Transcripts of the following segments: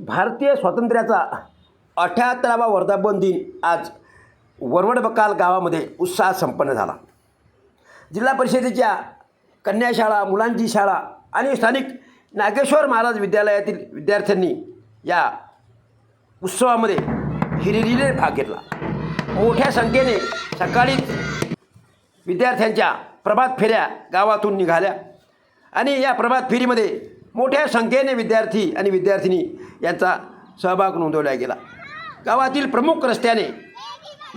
भारतीय स्वातंत्र्याचा अठ्याहत्तरावा वर्धापन दिन आज वरवड बकाल गावामध्ये उत्साहात संपन्न झाला. जिल्हा परिषदेच्या कन्याशाळा मुलांची शाळा आणि स्थानिक नागेश्वर महाराज विद्यालयातील विद्यार्थ्यांनी या उत्सवामध्ये हिरिरीने भाग घेतला. मोठ्या संख्येने सकाळीच विद्यार्थ्यांच्या प्रभात फेऱ्या गावातून निघाल्या आणि या प्रभात फेरीमध्ये मोठ्या संख्येने विद्यार्थी आणि विद्यार्थिनी यांचा सहभाग नोंदवला गेला. गावातील प्रमुख रस्त्याने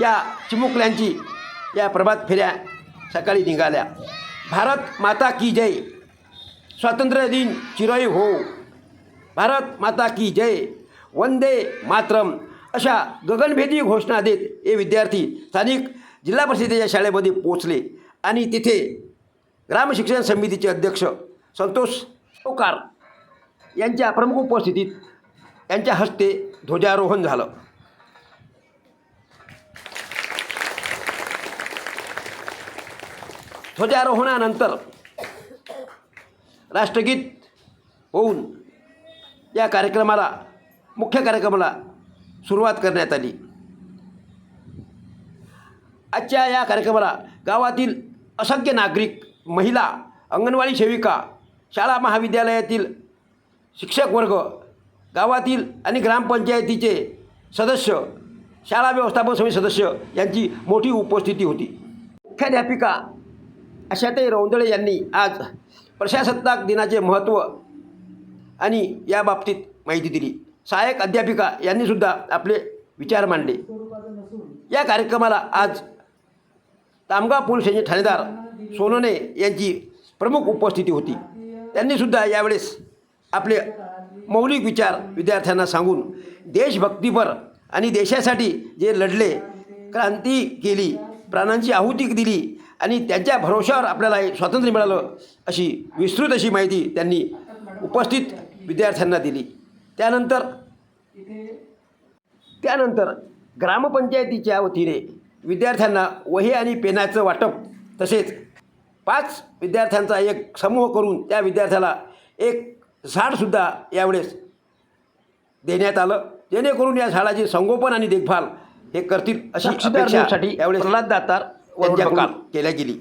या चिमुकल्यांची या प्रभात फेऱ्या सकाळी निघाल्या. भारत माता की जय. स्वातंत्र्य दिन चिरई हो. भारत माता की जय. वंदे मातरम. अशा गगनभेदी घोषणा देत हे विद्यार्थी स्थानिक जिल्हा परिषदेच्या शाळेमध्ये पोचले आणि तिथे ग्रामशिक्षण समितीचे अध्यक्ष संतोष ओकार यांच्या प्रमुख उपस्थितीत यांच्या हस्ते ध्वजारोहण झालं. ध्वजारोहणानंतर राष्ट्रगीत होऊन या कार्यक्रमाला मुख्य कार्यक्रमाला सुरुवात करण्यात आली. आजच्या या कार्यक्रमाला गावातील असंख्य नागरिक महिला अंगणवाडी सेविका शाळा महाविद्यालयातील शिक्षक वर्ग गावातील आणि ग्रामपंचायतीचे सदस्य शाळा व्यवस्थापन समिती सदस्य यांची मोठी उपस्थिती होती. मुख्याध्यापिका अशाताई रौंदळे यांनी आज प्रशासत्ताक दिनाचे महत्त्व आणि या बाबतीत माहिती दिली. सहाय्यक अध्यापिका यांनीसुद्धा आपले विचार मांडले. या कार्यक्रमाला आज तामगाव पोलीस स्टेशन ठाणेदार सोनोने यांची प्रमुख उपस्थिती होती. त्यांनीसुद्धा यावेळेस आपले मौलिक विचार विद्यार्थ्यांना सांगून देशभक्तीपर आणि देशासाठी जे लढले क्रांती केली प्राणांची आहुती दिली आणि त्यांच्या भरोशावर आपल्याला हे स्वातंत्र्य मिळालं अशी विस्तृत अशी माहिती त्यांनी उपस्थित विद्यार्थ्यांना दिली. त्यानंतर त्यानंतर ग्रामपंचायतीच्या वतीने विद्यार्थ्यांना वही आणि पेनाचं वाटप तसेच पाच विद्यार्थ्यांचा एक समूह करून त्या विद्यार्थ्याला एक झाडसुद्धा यावेळेस देण्यात आलं. जेणेकरून या झाडाची संगोपन आणि देखभाल हे करतील अशी साक्षीदार अपेक्षा न्यूजसाठी यावेळेस प्रल्हाद दातार यांच्याकडून केल्या गेली.